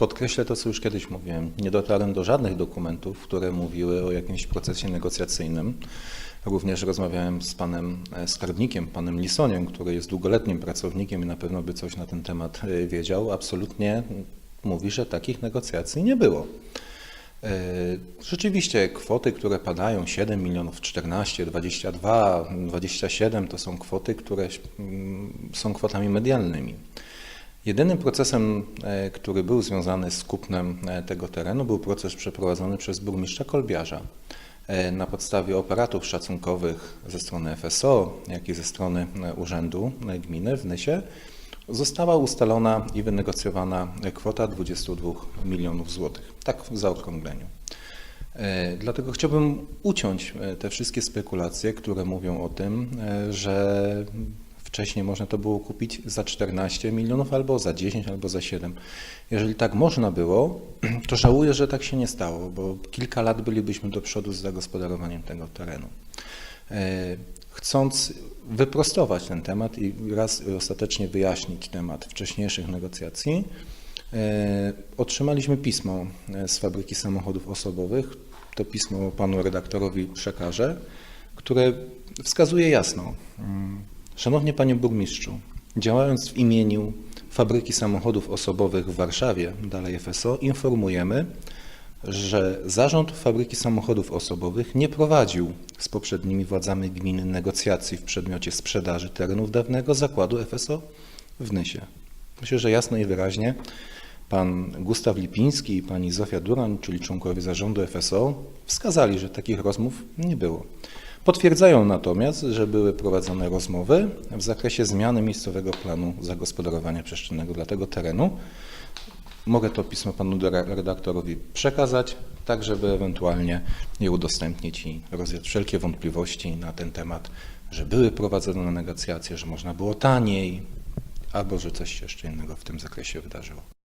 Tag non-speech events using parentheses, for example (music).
Podkreślę to, co już kiedyś mówiłem. Nie dotarłem do żadnych dokumentów, które mówiły o jakimś procesie negocjacyjnym. Również rozmawiałem z panem e, skarbnikiem, panem Lisoniem, który jest długoletnim pracownikiem i na pewno by coś na ten temat e, wiedział. Absolutnie mówi, że takich negocjacji nie było. E, Rzeczywiście kwoty, które padają 7 milionów, 14, 22, 27 to są kwoty, które mm, są kwotami medialnymi. Jedynym procesem, e, który był związany z kupnem e, tego terenu, był proces przeprowadzony przez burmistrza Kolbiarza. E, Na podstawie operatów szacunkowych ze strony FSO, jak i ze strony Urzędu Gminy w Nysie została ustalona i wynegocjowana kwota 22 milionów złotych. Tak w zaokrągleniu. Dlatego chciałbym uciąć te wszystkie spekulacje, które mówią o tym, że wcześniej można to było kupić za 14 milionów, albo za 10, albo za 7. Jeżeli tak można było, (clears throat) to żałuję, że tak się nie stało, bo kilka lat bylibyśmy do przodu z zagospodarowaniem tego terenu. E, Chcąc wyprostować ten temat i raz ostatecznie wyjaśnić temat wcześniejszych negocjacji, e, otrzymaliśmy pismo e, z fabryki samochodów osobowych. To pismo panu redaktorowi przekażę, które wskazuje jasno. Szanowny panie burmistrzu, działając w imieniu fabryki samochodów osobowych w Warszawie, dalej FSO, informujemy, że zarząd fabryki samochodów osobowych nie prowadził z poprzednimi władzami gminy negocjacji w przedmiocie sprzedaży terenów dawnego zakładu FSO w Nysie. Myślę, że jasno i wyraźnie pan Gustaw Lipiński i pani Zofia Duran, czyli członkowie zarządu FSO, wskazali, że takich rozmów nie było. Potwierdzają natomiast, że były prowadzone rozmowy w zakresie zmiany miejscowego planu zagospodarowania przestrzennego dla tego terenu, Mogę to pismo panu redaktorowi przekazać, tak żeby ewentualnie je udostępnić i rozwiać wszelkie wątpliwości na ten temat, że były prowadzone negocjacje, że można było taniej, albo że coś jeszcze innego w tym zakresie wydarzyło.